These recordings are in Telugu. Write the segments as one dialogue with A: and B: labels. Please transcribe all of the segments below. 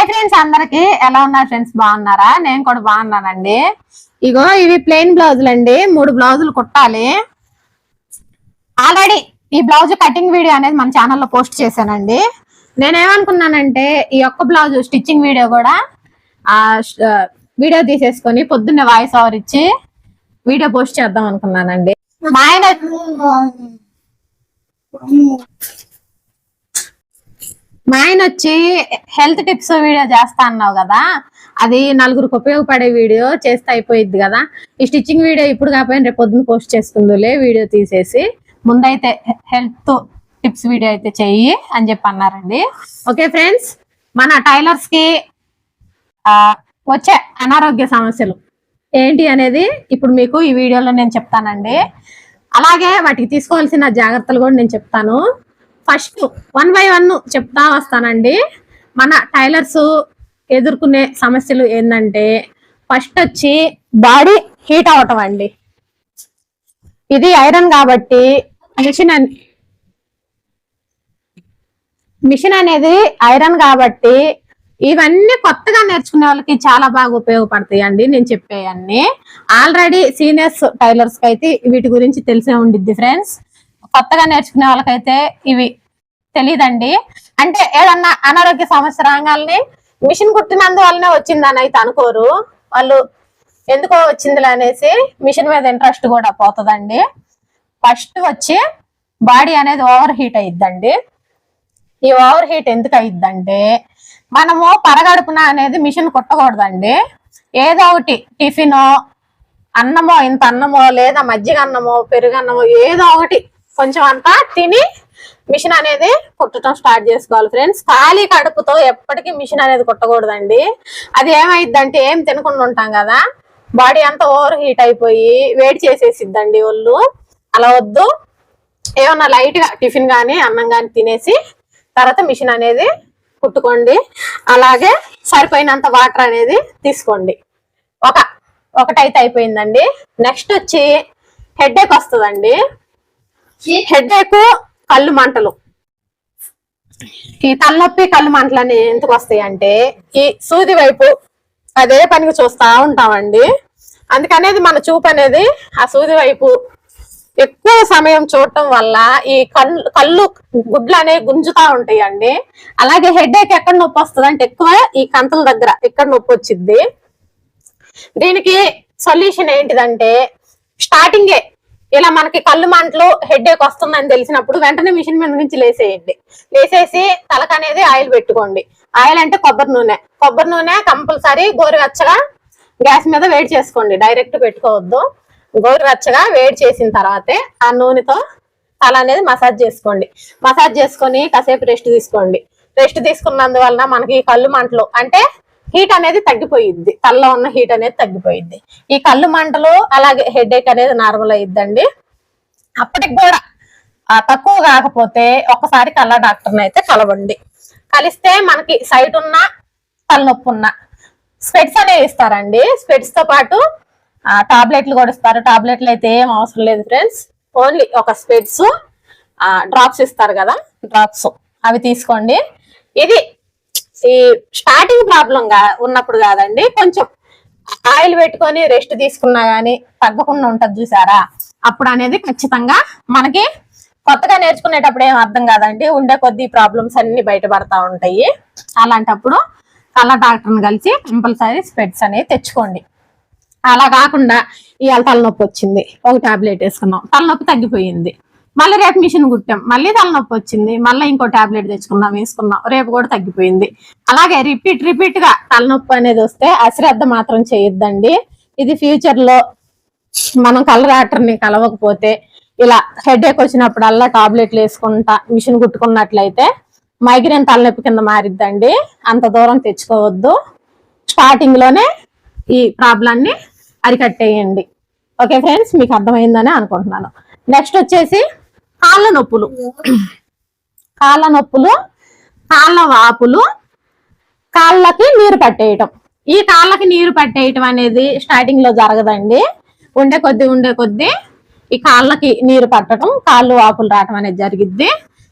A: హాయ్ ఫ్రెండ్స్ అందరికి ఎలా ఉన్నారు ఫ్రెండ్స్ బాగున్నారా? నేను కూడా బాగున్నానండి. ఇగో ఇవి ప్లెయిన్ బ్లౌజులు అండి. మూడు బ్లౌజులు కుట్టాలి. ఆల్రెడీ ఈ బ్లౌజ్ కటింగ్ వీడియో అనేది మన ఛానల్లో పోస్ట్ చేశానండి. నేనేమనుకున్నానంటే ఈ ఒక్క బ్లౌజ్ స్టిచ్చింగ్ వీడియో కూడా ఆ వీడియో తీసేసుకొని పొద్దున్నే వాయిస్ ఓవర్ ఇచ్చి వీడియో పోస్ట్ చేద్దాం అనుకున్నానండి. మా ఆయన మా ఆయన వచ్చి హెల్త్ టిప్స్ వీడియో చేస్తా అన్నావు కదా అది నలుగురికి ఉపయోగపడే వీడియో చేస్తే అయిపోయింది కదా. ఈ స్టిచ్చింగ్ వీడియో ఇప్పుడు కాకపోయినా రేపు పొద్దున్న పోస్ట్ చేసుకుందులే వీడియో తీసేసి. ముందైతే హెల్త్ టిప్స్ వీడియో అయితే చెయ్యి అని చెప్పి అన్నారండి. ఓకే ఫ్రెండ్స్ మన టైలర్స్కి వచ్చే అనారోగ్య సమస్యలు ఏంటి అనేది ఇప్పుడు మీకు ఈ వీడియోలో నేను చెప్తానండి. అలాగే వాటికి తీసుకోవాల్సిన జాగ్రత్తలు కూడా నేను చెప్తాను. ఫస్ట్ వన్ బై వన్ చెప్తా వస్తానండి. మన టైలర్స్ ఎదుర్కొనే సమస్యలు ఏంటంటే ఫస్ట్ వచ్చి బాడీ హీట్ అవటం అండి. ఇది ఐరన్ కాబట్టి మిషన్ మిషన్ అనేది ఐరన్ కాబట్టి ఇవన్నీ కొత్తగా నేర్చుకునే వాళ్ళకి చాలా బాగా ఉపయోగపడతాయి అండి నేను చెప్పేవన్నీ ఆల్రెడీ సీనియర్స్ టైలర్స్కి అయితే వీటి గురించి తెలిసే ఉండిద్ది ఫ్రెండ్స్. కొత్తగా నేర్చుకునే వాళ్ళకైతే ఇవి తెలియదండి అంటే ఏదన్నా అనారోగ్య సమస్య రాగాల్ని మిషన్ కుట్టినందువల్లనే వచ్చిందని అయితే అనుకోరు. వాళ్ళు ఎందుకో వచ్చిందిలే అనేసి మిషన్ మీద ఇంట్రెస్ట్ కూడా పోతుందండి. ఫస్ట్ వచ్చి బాడీ అనేది ఓవర్ హీట్ అయిద్దండి. ఈ ఓవర్ హీట్ ఎందుకు అయ్యిద్దంటే మనము పరగడుపున అనేది మిషన్ కుట్టకూడదండి. ఏదో ఒకటి టిఫిన్ అన్నమో ఇంత అన్నమో లేదా మజ్జిగ అన్నమో పెరుగు అన్నమో ఏదో ఒకటి కొంచెం అంతా తిని మిషన్ అనేది కుట్టడం స్టార్ట్ చేసుకోవాలి ఫ్రెండ్స్. ఖాళీ కడుపుతో ఎప్పటికీ మిషన్ అనేది కుట్టకూడదండి. అది ఏమైద్దంటే ఏం తినకుండా ఉంటాం కదా బాడీ అంతా ఓవర్ హీట్ అయిపోయి వేడి చేసేసిద్దండి ఒళ్ళు. అలా వద్దు. ఏమన్నా లైట్గా టిఫిన్ కానీ అన్నం కానీ తినేసి తర్వాత మిషన్ అనేది కుట్టుకోండి. అలాగే సరిపోయినంత వాటర్ అనేది తీసుకోండి. ఒక ఒకటైతే అయిపోయిందండి. నెక్స్ట్ వచ్చి హెడ్ఏక్ వస్తుందండి. హెడ్ ఏక్ కళ్ళు మంటలు. ఈ తలనొప్పి కళ్ళు మంటలు అని ఎందుకు వస్తాయి అంటే ఈ సూది వైపు అదే పనికి చూస్తా ఉంటామండి. అందుకనేది మన చూపు అనేది ఆ సూది వైపు ఎక్కువ సమయం చూడటం వల్ల ఈ కళ్ళు కళ్ళు గుడ్లు అనేవి గుంజుతా ఉంటాయండి. అలాగే హెడ్ ఏక్ ఎక్కడ నొప్పి వస్తుంది అంటే ఎక్కువ ఈ కంతల దగ్గర ఇక్కడ నొప్పి వచ్చింది దీనికి సొల్యూషన్ ఏంటిదంటే స్టార్టింగే ఇలా మనకి కళ్ళు మంటలు హెడ్ ఏక్ వస్తుందని తెలిసినప్పుడు వెంటనే మిషన్ మీద నుంచి లేసేయండి. లేసేసి తలకు అనేది ఆయిల్ పెట్టుకోండి. ఆయిల్ అంటే కొబ్బరి నూనె. కొబ్బరి నూనె కంపల్సరీ గోరువెచ్చగా గ్యాస్ మీద వేడి చేసుకోండి. డైరెక్ట్ పెట్టుకోవద్దు. గోరువెచ్చగా వేడి చేసిన తర్వాతే ఆ నూనెతో తల అనేది మసాజ్ చేసుకోండి. మసాజ్ చేసుకొని కాసేపు రెస్ట్ తీసుకోండి. రెస్ట్ తీసుకున్నందువలన మనకి కళ్ళు మంటలు అంటే హీట్ అనేది తగ్గిపోయిద్ది. తలలో ఉన్న హీట్ అనేది తగ్గిపోయిద్ది. ఈ కళ్ళు మంటలు అలాగే హెడ్ అనేది నార్మల్ అయ్యిద్దండి అప్పటికి కూడా తక్కువ కాకపోతే ఒకసారి కళ్ళ డాక్టర్ని అయితే కలవండి. కలిస్తే మనకి సైట్ ఉన్న తలనొప్పి ఉన్న స్పెట్స్ అనేవి ఇస్తారండి. స్పెట్స్తో పాటు టాబ్లెట్లు కూడా ఇస్తారు. టాబ్లెట్లు అయితే ఏం అవసరం లేదు ఫ్రెండ్స్. ఓన్లీ ఒక స్పెట్స్ డ్రాప్స్ ఇస్తారు కదా డ్రాప్స్. అవి తీసుకోండి. ఇది ఈ స్టార్టింగ్ ప్రాబ్లం ఉన్నప్పుడు కాదండి కొంచెం ఆయిల్ పెట్టుకొని రెస్ట్ తీసుకున్నా గానీ తగ్గకుండా ఉంటది చూసారా? అప్పుడు అనేది ఖచ్చితంగా మనకి కొత్తగా నేర్చుకునేటప్పుడు ఏం అర్థం కాదండి ఉండే కొద్ది ప్రాబ్లమ్స్ అన్ని బయటపడతా ఉంటాయి. అలాంటప్పుడు కళ్ళ డాక్టర్ని కలిసి కంపల్సరీ స్పెడ్స్ అనేవి తెచ్చుకోండి. అలా కాకుండా ఇవాళ తలనొప్పి వచ్చింది ఒక టాబ్లెట్ వేసుకున్నాం తలనొప్పి తగ్గిపోయింది. మళ్ళీ రేపు మిషన్ కుట్టాం. మళ్ళీ తలనొప్పి వచ్చింది. మళ్ళీ ఇంకో టాబ్లెట్ తెచ్చుకున్నాం వేసుకున్నాం రేపు కూడా తగ్గిపోయింది. అలాగే రిపీట్ రిపీట్గా తలనొప్పి అనేది వస్తే అశ్రద్ధ మాత్రం చేయొద్దండి. ఇది ఫ్యూచర్లో మనం కలర్ డాక్టర్ని కలవకపోతే ఇలా హెడేక్ వచ్చినప్పుడల్లా టాబ్లెట్లు వేసుకుంటా మిషన్ కుట్టుకున్నట్లయితే మైగ్రేన్ తలనొప్పి కింద మారిద్దండి. అంత దూరం తెచ్చుకోవద్దు. స్టార్టింగ్లోనే ఈ ప్రాబ్లాన్ని అరికట్టేయండి. ఓకే ఫ్రెండ్స్ మీకు అర్థమైందని అనుకుంటున్నాను. నెక్స్ట్ వచ్చేసి కాళ్ళ నొప్పులు కాళ్ళ నొప్పులు కాళ్ళ వాపులు కాళ్ళకి నీరు పట్టేయటం. ఈ కాళ్ళకి నీరు పట్టేయటం అనేది స్టార్టింగ్లో జరగదండి. ఉండే కొద్ది ఉండే కొద్ది ఈ కాళ్ళకి నీరు పట్టడం కాళ్ళు వాపులు రావటం అనేది జరిగిద్ది.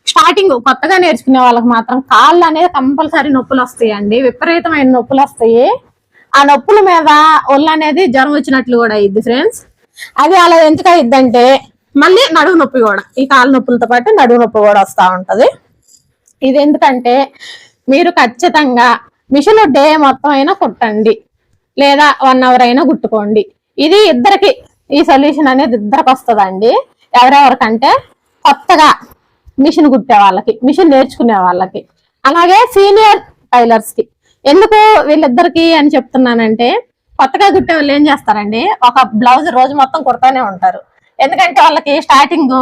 A: స్టార్టింగ్ కొత్తగా నేర్చుకునే వాళ్ళకి మాత్రం కాళ్ళు అనేది కంపల్సరీ నొప్పులు వస్తాయండి. విపరీతమైన నొప్పులు వస్తాయి. ఆ నొప్పుల మీద ఒళ్ళు అనేది జ్వరం వచ్చినట్లు కూడా అయింది ఫ్రెండ్స్ అది అలా ఎందుకు అయ్యిద్దంటే మళ్ళీ నడువు నొప్పి కూడా. ఈ కాళ్ళ నొప్పులతో పాటు నడువు నొప్పి కూడా వస్తూ ఉంటుంది. ఇది ఎందుకంటే మీరు ఖచ్చితంగా మిషన్ డే మొత్తం అయినా కుట్టండి. లేదా వన్ అవర్ అయినా కుట్టుకోండి ఇది ఇద్దరికి ఈ సొల్యూషన్ అనేది ఇద్దరికి వస్తుందండి. ఎవరెవరికంటే కొత్తగా మిషన్ కుట్టే వాళ్ళకి మిషన్ నేర్చుకునే వాళ్ళకి. అలాగే సీనియర్ టైలర్స్కి ఎందుకు వీళ్ళిద్దరికి అని చెప్తున్నానంటే కొత్తగా కుట్టే వాళ్ళు ఏం చేస్తారండి? ఒక బ్లౌజ్ రోజు మొత్తం కుడతానే ఉంటారు. ఎందుకంటే వాళ్ళకి స్టార్టింగ్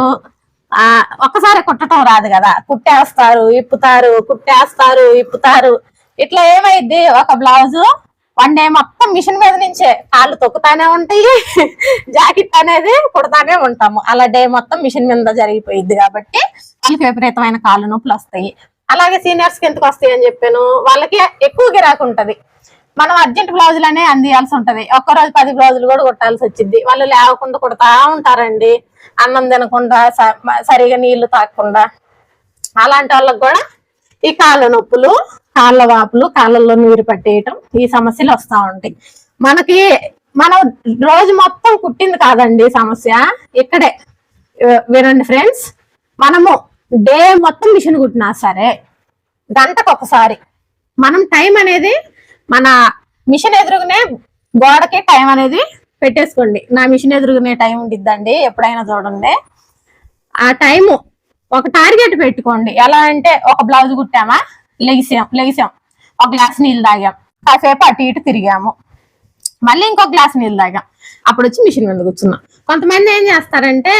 A: ఆ ఒక్కసారి కుట్టడం రాదు కదా. కుట్టేస్తారు ఇప్పుతారు కుట్టేస్తారు ఇప్పుతారు. ఇట్లా ఏమైద్ది? ఒక బ్లౌజ్ వన్ డే మొత్తం మిషన్ మీద నుంచే కాళ్ళు తొక్కుతానే ఉంటాయి జాకెట్ అనేది కుడతానే ఉంటాము. అలా డే మొత్తం మిషన్ మీద జరిగిపోయింది కాబట్టి వాళ్ళకి విపరీతమైన కాళ్ళు నొప్పులు వస్తాయి. అలాగే సీనియర్స్కి ఎందుకు వస్తాయి అని చెప్పాను? వాళ్ళకి ఎక్కువ గిరాకు ఉంటది. మనం అర్జెంట్ బ్లౌజులనే అందియాల్సి ఉంటది. ఒక్క రోజు పది బ్లౌజులు కూడా కుట్టాల్సి వచ్చింది వాళ్ళు లేవకుండా కుడతా ఉంటారండి. అన్నం తినకుండా స- సరిగా నీళ్ళు తాగకుండా. అలాంటి వాళ్ళకి కూడా ఈ కాళ్ళ నొప్పులు కాళ్ళ వాపులు కాళ్ళల్లో నీరు పట్టేయటం ఈ సమస్యలు వస్తూ ఉంటాయి. మనకి మనం రోజు మొత్తం కుట్టింది కాదండి సమస్య. ఇక్కడే వినండి ఫ్రెండ్స్. మనము డే మొత్తం మిషన్ కుట్టినా సరే గంటకు ఒకసారి మనం టైం అనేది మన మిషన్ ఎదురుగానే గోడకి టైం అనేది పెట్టేసుకోండి. నా మిషన్ ఎదురుగునే టైం ఉండిద్దండి ఎప్పుడైనా చూడండి. ఆ టైము ఒక టార్గెట్ పెట్టుకోండి. ఎలా అంటే ఒక బ్లౌజ్ కుట్టామా? లెగిసాం లెగిసాం. ఒక గ్లాస్ నీళ్ళు తాగాం. కాసేపు అటు ఇటు తిరిగాము. మళ్ళీ ఇంకో గ్లాస్ నీళ్ళు తాగాం. అప్పుడు వచ్చి మిషన్ మీద కూర్చున్నాం. కొంతమంది ఏం చేస్తారంటే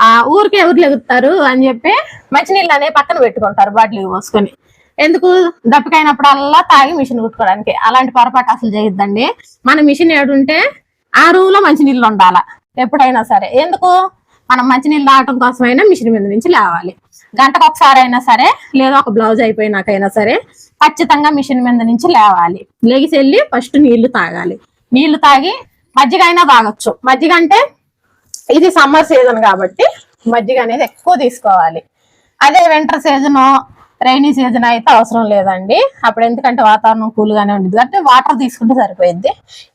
A: ఆ ఊరికే ఎవరు లెగుతారు? అని చెప్పి మంచినీళ్ళు అనేవి పక్కన పెట్టుకుంటారు బాటిల్ పోసుకొని. ఎందుకు? దప్పికైనప్పుడల్లా తాగి మిషన్ కుట్టుకోవడానికి. అలాంటి పొరపాటు అసలు చేయొద్దండి. మన మిషన్ ఏడుంటే ఆ రూమ్లో మంచి మంచినీళ్ళు ఉండాల. ఎప్పుడైనా సరే. ఎందుకు? మనం మంచినీళ్ళు తాగటం కోసమైనా మిషన్ మీద నుంచి లేవాలి. గంటకు ఒకసారి అయినా సరే లేదా ఒక బ్లౌజ్ అయిపోయినాకైనా సరే ఖచ్చితంగా మిషన్ మీద నుంచి లేవాలి. లేచి వెళ్ళి ఫస్ట్ నీళ్ళు తాగాలి. నీళ్ళు తాగి మజ్జిగ అయినా తాగొచ్చు. మజ్జిగ అంటే ఇది సమ్మర్ సీజన్ కాబట్టి మజ్జిగ అనేది ఎక్కువ తీసుకోవాలి. అదే వింటర్ సీజను రైనీ సీజన్ అయితే అవసరం లేదండి. అప్పుడు ఎందుకంటే వాతావరణం కూల్గానే ఉంటుంది అంటే వాటర్ తీసుకుంటే సరిపోయింది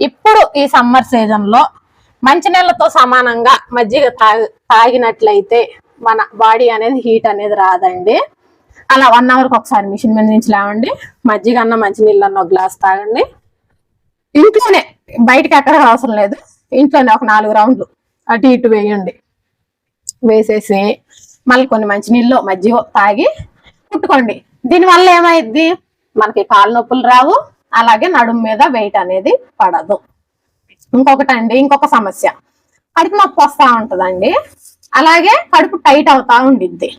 A: ఇప్పుడు ఈ సమ్మర్ సీజన్లో మంచినీళ్ళతో సమానంగా మజ్జిగ తాగి తాగినట్లయితే మన బాడీ అనేది హీట్ అనేది రాదండి. అలా వన్ అవర్కి ఒకసారి మిషన్ మీద నుంచి లేవండి. మజ్జిగ అన్న మంచినీళ్ళు అన్న ఒక గ్లాస్ తాగండి. ఇంట్లోనే బయటకి ఎక్కడ అవసరం లేదు. ఇంట్లోనే ఒక నాలుగు రౌండ్లు అటు ఇటు వేయండి. వేసేసి మళ్ళీ కొన్ని మంచినీళ్ళు మజ్జిగ తాగి కుట్టుకోండి దీనివల్ల ఏమైద్ది? మనకి కాళ్ళ నొప్పులు రావు అలాగే నడుము మీద వెయిట్ అనేది పడదు. ఇంకొకటి అండి ఇంకొక సమస్య. కడుపు నొప్పి వస్తూ ఉంటుందండి. అలాగే కడుపు టైట్ అవుతా ఉండిద్ది.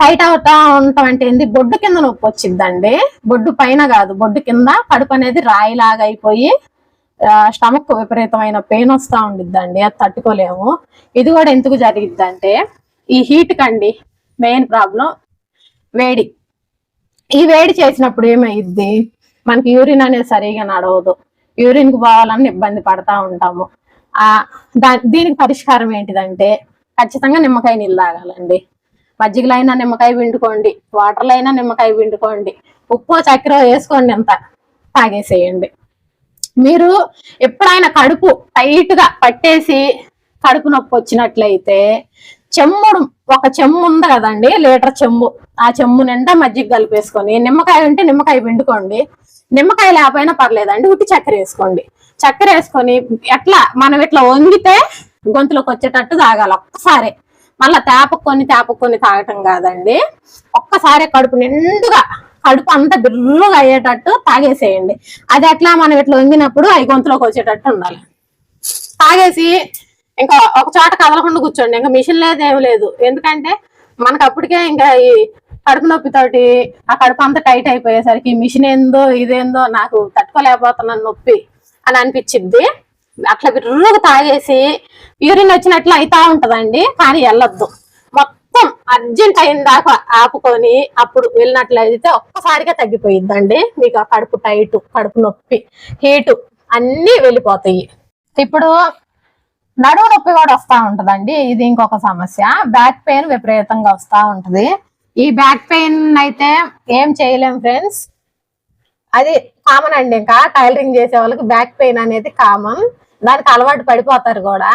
A: టైట్ అవుతా ఉండటం అంటే ఏంది? బొడ్డు కింద నొప్పి వచ్చిందండి బొడ్డు పైన కాదు బొడ్డు కింద కడుపు అనేది రాయిలాగా అయిపోయి స్టమక్ విపరీతమైన పెయిన్ వస్తూ ఉండిద్దండి. అది తట్టుకోలేము. ఇది కూడా ఎందుకు జరిగిద్దంటే ఈ హీట్ కండి మెయిన్ ప్రాబ్లం వేడి. ఈ వేడి చేసినప్పుడు ఏమైద్ది? మనకి యూరిన్ అనేది సరిగా నడవదు. యూరిన్కి పోవాలని ఇబ్బంది పడతా ఉంటాము. ఆ దీనికి పరిష్కారం ఏంటిదంటే ఖచ్చితంగా నిమ్మకాయ నీళ్ళు తాగాలండి. మజ్జిగలో అయినా నిమ్మకాయ పిండుకోండి. వాటర్లో అయినా నిమ్మకాయ పిండుకోండి. ఉప్పు చక్కెర వేసుకోండి అంత. తాగేసేయండి. మీరు ఎప్పుడైనా కడుపు టైట్గా పట్టేసి కడుపు నొప్పి వచ్చినట్లయితే చెమ్ముడు ఒక చెమ్ము ఉంది కదండి లీటర్ చెమ్ము. ఆ చెమ్ము నిండా మజ్జిగ కలిపేసుకొని నిమ్మకాయ ఉంటే నిమ్మకాయ పిండుకోండి. నిమ్మకాయ లేకపోయినా పర్లేదండి ఉట్టి చక్కెర వేసుకోండి. చక్కెర వేసుకొని ఎట్లా మనం ఇట్లా వంగితే గొంతులోకి వచ్చేటట్టు తాగాలి ఒక్కసారి. మళ్ళా తేపకొని తేపకొని తాగటం కాదండి. ఒక్కసారి కడుపు నిండుగా కడుపు అంతా బిర్రుగా అయ్యేటట్టు తాగేసేయండి. అది ఎట్లా మనం ఇట్లా వంగినప్పుడు అవి గొంతులోకి వచ్చేటట్టు ఉండాలి. తాగేసి ఇంకా ఒక చోట కదలకుండా కూర్చోండి. ఇంకా మిషన్ లేదు ఏమి లేదు. ఎందుకంటే మనకు అప్పటికే ఇంకా ఈ కడుపు నొప్పితోటి ఆ కడుపు అంతా టైట్ అయిపోయేసరికి మిషన్ ఏందో ఇదేందో నాకు తట్టుకోలేకపోతున్నాను నొప్పి అని అనిపించింది అట్లా బిర్రుగా తాగేసి యూరిన్ వచ్చినట్లు అవుతా ఉంటదండి కానీ వెళ్ళొద్దు. మొత్తం అర్జెంట్ అయిన దాకా ఆపుకొని అప్పుడు వెళ్ళినట్లయితే ఒక్కసారిగా తగ్గిపోయిద్దండి. మీకు ఆ కడుపు టైట్ కడుపు నొప్పి హీటు అన్నీ వెళ్ళిపోతాయి. ఇప్పుడు నడువు నొప్పి కూడా వస్తా ఉంటదండి. ఇది ఇంకొక సమస్య. బ్యాక్ పెయిన్ విపరీతంగా వస్తా ఉంటది. ఈ బ్యాక్ పెయిన్ అయితే ఏం చేయలేం ఫ్రెండ్స్. అది కామన్ అండి ఇంకా. టైలరింగ్ చేసే వాళ్ళకి బ్యాక్ పెయిన్ అనేది కామన్. దానికి అలవాటు పడిపోతారు కూడా.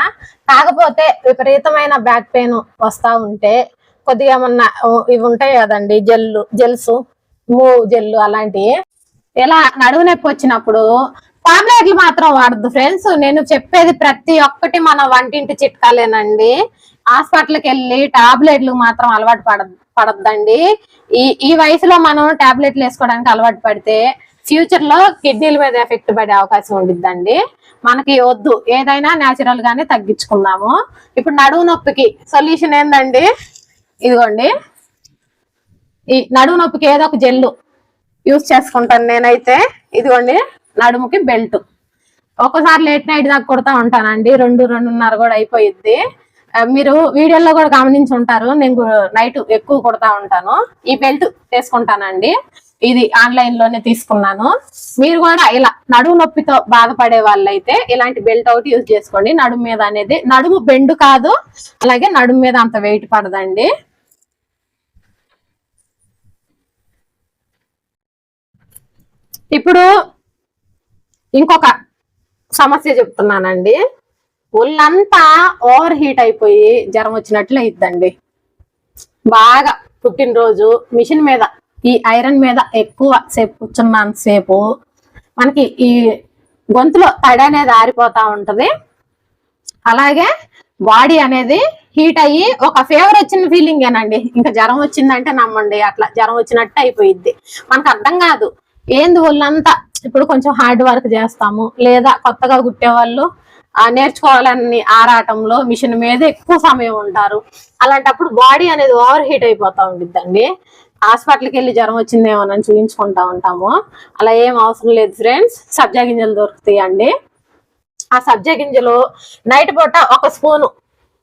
A: కాకపోతే విపరీతమైన బ్యాక్ పెయిన్ వస్తా ఉంటే కొద్దిగా ఏమన్నా ఇవి ఉంటాయి కదండి. జెల్లు జెల్స్ మూవ్ జెల్లు అలాంటివి. ఇలా నడువు నొప్పి వచ్చినప్పుడు టాబ్లెట్లు మాత్రం వాడద్దు ఫ్రెండ్స్. నేను చెప్పేది ప్రతి ఒక్కటి మన వంటింటి చిట్కాలేనండి. హాస్పిటల్కి వెళ్ళి టాబ్లెట్లు మాత్రం అలవాటు పడ పడద్దండి. ఈ ఈ వయసులో మనం టాబ్లెట్లు వేసుకోవడానికి అలవాటు పడితే ఫ్యూచర్లో కిడ్నీల మీద ఎఫెక్ట్ పడే అవకాశం ఉండిద్దండి. మనకి వద్దు. ఏదైనా న్యాచురల్ గానే తగ్గించుకుందాము. ఇప్పుడు నడువు నొప్పికి సొల్యూషన్ ఏందండి? ఇదిగోండి. ఈ నడువు నొప్పికి ఏదో ఒక జెల్లు యూస్ చేసుకుంటాను నేనైతే. ఇదిగోండి. నడుముకి బెల్ట్. ఒక్కసారి లేట్ నైట్ దాకా కొడతా ఉంటానండి. రెండు రెండున్నర కూడా అయిపోయింది మీరు వీడియోలో కూడా గమనించి ఉంటారు. నేను నైట్ ఎక్కువ కొడతా ఉంటాను. ఈ బెల్ట్ తీసుకుంటానండి ఇది ఆన్లైన్లోనే తీసుకున్నాను. మీరు కూడా ఇలా నడుము నొప్పితో బాధపడే వాళ్ళైతే ఇలాంటి బెల్ట్ ఒకటి యూజ్ చేసుకోండి. నడుము మీద అనేది నడుము బెండు కాదు అలాగే నడుము మీద అంత వెయిట్ పడదండి. ఇప్పుడు ఇంకొక సమస్య చెప్తున్నానండి. ఒళ్ళంతా ఓవర్ హీట్ అయిపోయి జ్వరం వచ్చినట్లు అయిద్దండి. బాగా పుట్టినరోజు మిషన్ మీద ఈ ఐరన్ మీద ఎక్కువ సేపు కూర్చున్నాను సేపు మనకి ఈ గొంతులో తడి అనేది ఆరిపోతా ఉంటది. అలాగే బాడీ అనేది హీట్ అయ్యి ఒక ఫీవర్ వచ్చిన ఫీలింగ్ ఏనండి. ఇంకా జ్వరం వచ్చిందంటే నమ్మండి అట్లా జ్వరం వచ్చినట్టు అయిపోయిద్ది. మనకు అర్థం కాదు. ఏంది ఒళ్ళంతా ఇప్పుడు కొంచెం హార్డ్ వర్క్ చేస్తాము. లేదా కొత్తగా కుట్టేవాళ్ళు ఆ నేర్చుకోవాలని ఆరాటంలో మిషన్ మీద ఎక్కువ సమయం ఉంటారు. అలాంటప్పుడు బాడీ అనేది ఓవర్ హీట్ అయిపోతా ఉండిద్దండి. హాస్పిటల్కి వెళ్ళి జ్వరం వచ్చిందేమోనని చూపించుకుంటా ఉంటాము. అలా ఏం అవసరం లేదు ఫ్రెండ్స్. సబ్జా గింజలు దొరుకుతాయండి. ఆ సబ్జా గింజలు నైట్ పూట ఒక స్పూను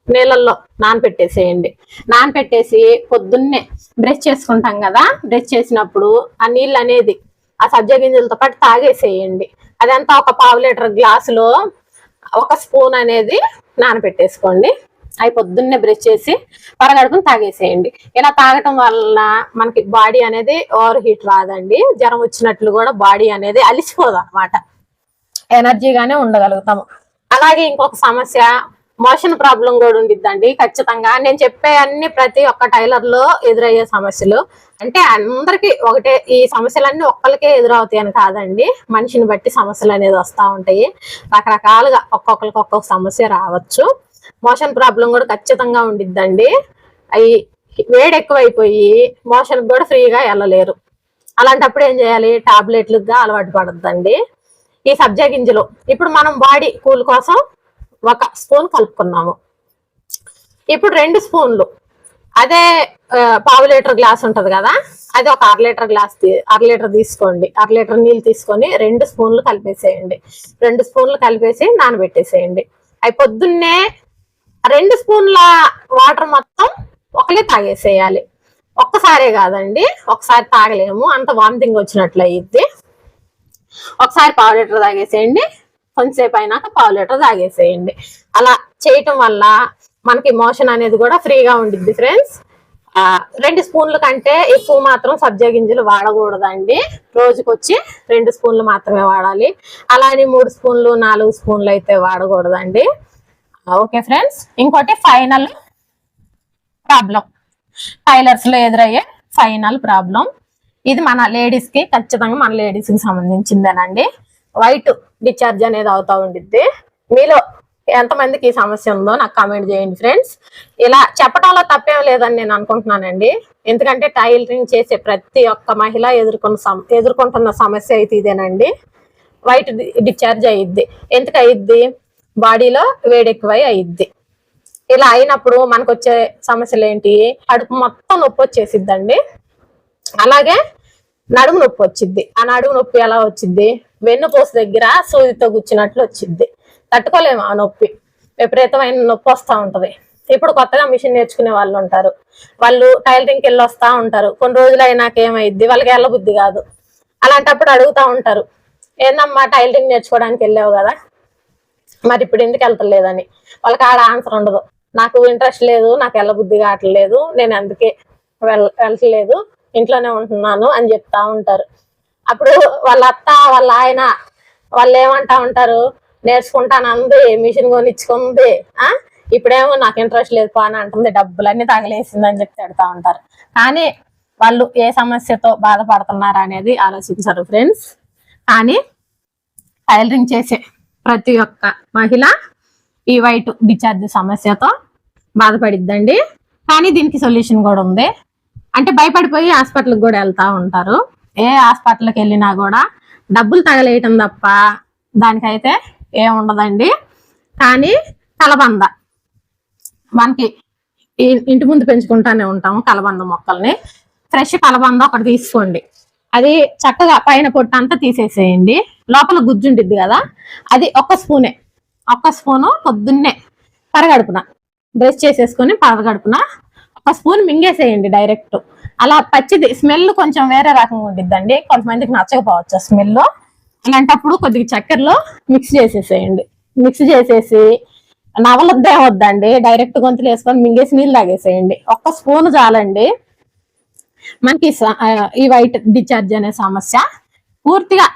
A: నీళ్ళల్లో నానపెట్టేసేయండి. నానపెట్టేసి పొద్దున్నే బ్రష్ చేసుకుంటాం కదా బ్రష్ చేసినప్పుడు ఆ నీళ్ళు అనేది ఆ సబ్జా గింజలతో పాటు తాగేసేయండి. అదంతా ఒక పావు లీటర్ గ్లాసులో ఒక స్పూన్ అనేది నానపెట్టేసుకోండి అవి పొద్దున్నే బ్రష్ చేసి పరగడుపుని తాగేసేయండి. ఇలా తాగటం వల్ల మనకి బాడీ అనేది ఓవర్ హీట్ రాదండి. జ్వరం వచ్చినట్లు కూడా బాడీ అనేది అలిసిపోదు అనమాట ఎనర్జీగానే ఉండగలుగుతాము. అలాగే ఇంకొక సమస్య మోషన్ ప్రాబ్లం కూడా ఉండిద్దండి ఖచ్చితంగా. నేను చెప్పే అన్ని ప్రతి ఒక్క టైలర్లో ఎదురయ్యే సమస్యలు. అంటే అందరికి ఒకటే ఈ సమస్యలన్నీ ఒక్కరికే ఎదురవుతాయి అని కాదండి. మనిషిని బట్టి సమస్యలు అనేది వస్తూ ఉంటాయి. రకరకాలుగా ఒక్కొక్కరికి ఒక్కొక్క సమస్య రావచ్చు. మోషన్ ప్రాబ్లం కూడా ఖచ్చితంగా ఉండిద్దండి. అవి వేడి ఎక్కువైపోయి మోషన్ కూడా ఫ్రీగా వెళ్ళలేరు. అలాంటప్పుడు ఏం చేయాలి? టాబ్లెట్లుగా అలవాటు పడద్దండి. ఈ సబ్జా గింజలు. ఇప్పుడు మనం బాడీ కూల్ కోసం ఒక స్పూన్ కలుపుకున్నాము. ఇప్పుడు రెండు స్పూన్లు. అదే పావు లీటర్ గ్లాస్ ఉంటుంది కదా? అది ఒక అర లీటర్ గ్లాస్ తీ- అర లీటర్ తీసుకోండి. అర లీటర్ నీళ్ళు తీసుకొని రెండు స్పూన్లు కలిపేసేయండి. రెండు స్పూన్లు కలిపేసి నానబెట్టేసేయండి. అవి పొద్దున్నే రెండు స్పూన్ల వాటర్ మొత్తం ఒకలే తాగేసేయాలి. ఒక్కసారే కాదండి ఒకసారి తాగలేము. అంత వామిటింగ్ వచ్చినట్లు అయ్యిద్ది ఒకసారి పావు లీటర్ తాగేసేయండి. కొంతసేపు అయినాక పావు లీటర్ తాగేసేయండి. అలా చేయటం వల్ల మనకి మోషన్ అనేది కూడా ఫ్రీగా ఉండిద్ది ఫ్రెండ్స్. రెండు స్పూన్ల కంటే ఎక్కువ మాత్రం సబ్జా గింజలు వాడకూడదండి. రోజుకొచ్చి రెండు స్పూన్లు మాత్రమే వాడాలి. అలానే మూడు స్పూన్లు నాలుగు స్పూన్లు అయితే వాడకూడదండి. Okay friends. ఇంకోటి ఫైనల్ ప్రాబ్లం. టైలర్స్లో ఎదురయ్యే ఫైనల్ ప్రాబ్లం. ఇది మన లేడీస్కి ఖచ్చితంగా మన లేడీస్కి సంబంధించిందేనండి. వైట్ డిశ్చార్జ్ అనేది అవుతా ఉండిద్ది. మీలో ఎంతమందికి ఈ సమస్య ఉందో నాకు కామెంట్ చేయండి ఫ్రెండ్స్ ఇలా చెప్పడంలో తప్పేం లేదని నేను అనుకుంటున్నానండి. ఎందుకంటే టైలరింగ్ చేసే ప్రతి ఒక్క మహిళ ఎదుర్కొన్న సమ ఎదుర్కొంటున్న సమస్య అయితే ఇదేనండి. వైట్ డిశ్చార్జ్ అయ్యిద్ది ఎందుకు అయ్యిద్ది బాడీలో వేడి ఎక్కువై అయ్యిద్ది ఇలా అయినప్పుడు మనకు వచ్చే సమస్యలు ఏంటి? కడుపు మొత్తం నొప్పి వచ్చేసిద్దండి. అలాగే నడుము నొప్పి వచ్చిద్ది. ఆ నడుము నొప్పి ఎలా వచ్చింది వెన్నుపోసు దగ్గర సూదితో గుచ్చినట్లు వచ్చిద్ది తట్టుకోలేము ఆ నొప్పి. విపరీతమైన నొప్పి వస్తూ ఉంటది. ఇప్పుడు కొత్తగా మిషన్ నేర్చుకునే వాళ్ళు ఉంటారు. వాళ్ళు టైలరింగ్కి వెళ్ళి వస్తూ ఉంటారు. కొన్ని రోజులు అయినాక ఏమైద్ది వాళ్ళకి వెళ్ళబుద్ధి కాదు. అలాంటప్పుడు అడుగుతా ఉంటారు. ఏందమ్మా టైలరింగ్ నేర్చుకోవడానికి వెళ్ళావు కదా? మరి ఇప్పుడు ఎందుకు వెళ్తలేదని? వాళ్ళకి ఆడ ఆన్సర్ ఉండదు. నాకు ఇంట్రెస్ట్ లేదు. నాకు వెళ్ళబుద్ధి కావట్లేదు. నేను అందుకే వెళ్ వెళ్ళట్లేదు. ఇంట్లోనే ఉంటున్నాను అని చెప్తా ఉంటారు. అప్పుడు వాళ్ళ అత్త వాళ్ళ ఆయన వాళ్ళు ఏమంటా ఉంటారు? నేర్చుకుంటాను అంది మిషన్ కొనిచ్చుకుంది. ఆ? ఇప్పుడేమో నాకు ఇంట్రెస్ట్ లేదు పో అని అంటుంది డబ్బులన్నీ తగిలేసిందని అని చెప్పి తిడతా ఉంటారు. కానీ వాళ్ళు ఏ సమస్యతో బాధపడుతున్నారు అనేది ఆలోచించరు ఫ్రెండ్స్. కానీ టైలరింగ్ చేసే ప్రతి ఒక్క మహిళ ఈ వైట్ డిశ్చార్జ్ సమస్యతో బాధపడిద్దండి. కానీ దీనికి సొల్యూషన్ కూడా ఉంది. అంటే భయపడిపోయి హాస్పిటల్కి కూడా వెళ్తూ ఉంటారు. ఏ హాస్పిటల్కి వెళ్ళినా కూడా డబ్బులు తగలేయటం తప్ప దానికైతే ఏం ఉండదండి. కానీ కలబంద. మనకి ఇంటి ముందు పెంచుకుంటానే ఉంటాము కలబంద మొక్కల్ని. ఫ్రెష్ కలబంద ఒకటి తీసుకోండి. అది చక్కగా పైన పొట్టు అంతా తీసేసేయండి. లోపల గుజ్జు ఉంటుంది కదా అది ఒక్క స్పూనే. ఒక్క స్పూను పొద్దున్నే పరగడుపున బ్రష్ చేసేసుకొని పరగడుపున ఒక స్పూన్ మింగేసేయండి డైరెక్ట్. అలా పచ్చిది స్మెల్ కొంచెం వేరే రకంగా ఉండిద్దండి. కొంతమందికి నచ్చకపోవచ్చు స్మెల్. అలాంటప్పుడు కొద్దిగా చక్కెరలో మిక్స్ చేసేసేయండి. మిక్స్ చేసేసి నవలద్దే వద్దండి. డైరెక్ట్ గొంతులు వేసుకొని మింగేసి నీళ్ళు తాగేసేయండి. ఒక్క స్పూన్ చాలండి. మనకి ఈ వైట్ డిశ్చార్జ్ అనే సమస్య పూర్తిగా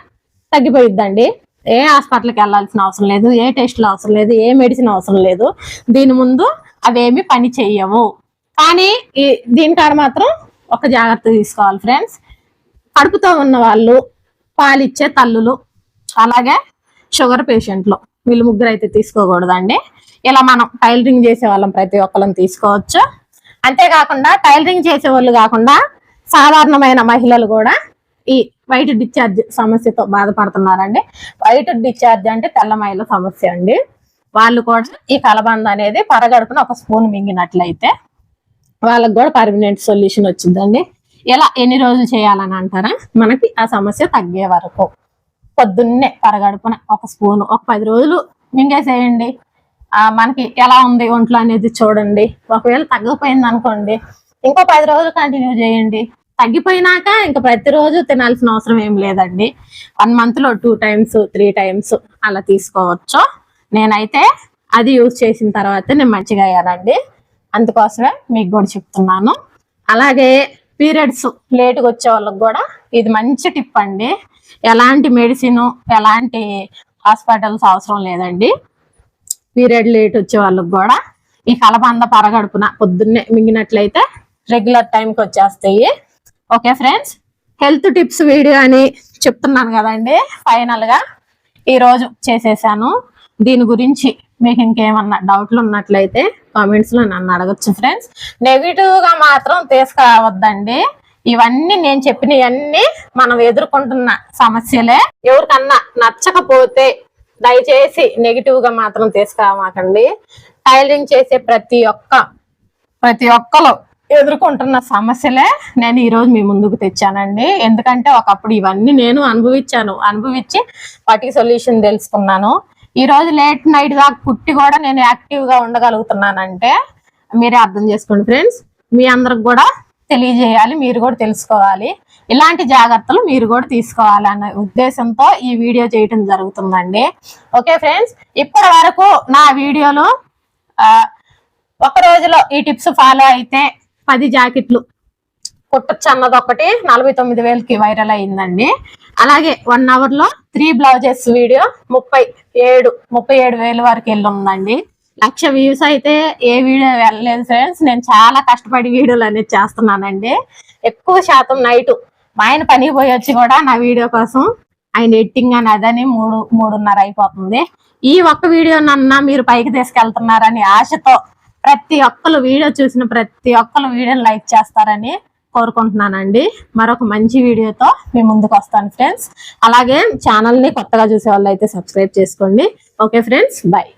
A: తగ్గిపోయిద్దండి. ఏ హాస్పిటల్కి వెళ్ళాల్సిన అవసరం లేదు ఏ టెస్ట్లు అవసరం లేదు ఏ మెడిసిన్ అవసరం లేదు. దీని ముందు అవేమి పని చెయ్యవు. కానీ ఈ దీనికాడ మాత్రం ఒక జాగ్రత్త తీసుకోవాలి ఫ్రెండ్స్ కడుపుతో ఉన్న వాళ్ళు పాలిచ్చే తల్లులు అలాగే షుగర్ పేషెంట్లు వీళ్ళు ముగ్గురు అయితే తీసుకోకూడదండి. ఇలా మనం టైలరింగ్ చేసే వాళ్ళం ప్రతి ఒక్కళ్ళని తీసుకోవచ్చు. అంతేకాకుండా టైలరింగ్ చేసే వాళ్ళు కాకుండా సాధారణమైన మహిళలు కూడా ఈ వైట్ డిశ్చార్జ్ సమస్యతో బాధపడుతున్నారండి. వైట్ డిశ్చార్జ్ అంటే తెల్లమైల సమస్య అండి. వాళ్ళు కూడా ఈ కలబంద అనేది పరగడుపున ఒక స్పూన్ మింగినట్లయితే వాళ్ళకి కూడా పర్మనెంట్ సొల్యూషన్ వచ్చిందండి. ఎలా ఎన్ని రోజులు చేయాలని అంటారా? మనకి ఆ సమస్య తగ్గే వరకు. పొద్దున్నే పరగడుపున ఒక స్పూన్ ఒక పది రోజులు మింగేసేయండి. మనకి ఎలా ఉంది ఒంట్లో అనేది చూడండి. ఒకవేళ తగ్గిపోయింది అనుకోండి ఇంకో పది రోజులు కంటిన్యూ చేయండి. తగ్గిపోయినాక ఇంకా ప్రతిరోజు తినాల్సిన అవసరం ఏం లేదండి. వన్ మంత్లో టూ టైమ్స్ త్రీ టైమ్స్ అలా తీసుకోవచ్చు. నేనైతే అది యూజ్ చేసిన తర్వాత నేను మంచిగా అయ్యానండి. అందుకోసమే మీకు కూడా చెప్తున్నాను. అలాగే పీరియడ్స్ లేట్గా వచ్చే వాళ్ళకి కూడా ఇది మంచి టిప్ అండి. ఎలాంటి మెడిసిన్ ఎలాంటి హాస్పిటల్స్ అవసరం లేదండి. పీరియడ్ లేట్ వచ్చే వాళ్ళకి కూడా ఈ కలబంద పరగడుపున పొద్దున్నే మింగినట్లయితే రెగ్యులర్ టైంకి వచ్చేస్తాయి. Okay friends health tips video అని చెప్తున్నాను కదండి. ఫైనల్గా ఈరోజు చేసేసాను. దీని గురించి మీకు ఇంకేమన్నా డౌట్లు ఉన్నట్లయితే కామెంట్స్లో నన్ను అడగచ్చు ఫ్రెండ్స్ నెగిటివ్గా మాత్రం తీసుకురావద్దండి. ఇవన్నీ నేను చెప్పినవన్నీ మనం ఎదుర్కొంటున్న సమస్యలే. ఎవరికన్నా నచ్చకపోతే దయచేసి నెగిటివ్గా మాత్రం తీసుకురామాకండి. టైలరింగ్ చేసే ప్రతి ఒక్క ప్రతి ఒక్కరు ఎదుర్కొంటున్న సమస్యలే నేను ఈరోజు మీ ముందుకు తెచ్చానండి. ఎందుకంటే ఒకప్పుడు ఇవన్నీ నేను అనుభవించాను అనుభవించి వాటికి సొల్యూషన్ తెలుసుకున్నాను. ఈ రోజు లేట్ నైట్ దాకా పుట్టి కూడా నేను యాక్టివ్గా ఉండగలుగుతున్నానంటే మీరే అర్థం చేసుకోండి ఫ్రెండ్స్ మీ అందరికి కూడా తెలియజేయాలి మీరు కూడా తెలుసుకోవాలి. ఇలాంటి జాగ్రత్తలు మీరు కూడా తీసుకోవాలి అనే ఉద్దేశంతో ఈ వీడియో చేయటం జరుగుతుందండి. ఓకే ఫ్రెండ్స్ ఇప్పటి వరకు నా వీడియోలో ఒక రోజులో ఈ టిప్స్ ఫాలో అయితే పది జాకెట్లు కుట్టచ్చు అన్నది ఒకటి. నలభై తొమ్మిది వేలకి వైరల్ అయిందండి. అలాగే వన్ అవర్లో త్రీ బ్లౌజెస్ వీడియో ముప్పై ఏడు ముప్పై ఏడు వేలు వరకు వెళ్ళి ఉందండి లక్ష వ్యూస్ అయితే ఏ వీడియో వెళ్ళలేదు ఫ్రెండ్స్ నేను చాలా కష్టపడి వీడియోలు అనేది చేస్తున్నానండి. ఎక్కువ శాతం నైట్ ఆయన పనికి పోయొచ్చి కూడా నా వీడియో కోసం ఆయన ఎడిటింగ్ అని అదని మూడు మూడున్నర అయిపోతుంది. ఈ ఒక్క వీడియో నన్న మీరు పైకి తీసుకెళ్తున్నారని ఆశతో ప్రతి ఒక్కరు వీడియో చూసిన ప్రతి ఒక్కరు వీడియోని లైక్ చేస్తారని కోరుకుంటున్నానండి. మరొక మంచి వీడియోతో మీ ముందుకు వస్తాను ఫ్రెండ్స్. అలాగే ఛానల్ని కొత్తగా చూసే వాళ్ళు అయితే సబ్స్క్రైబ్ చేసుకోండి. Okay friends bye.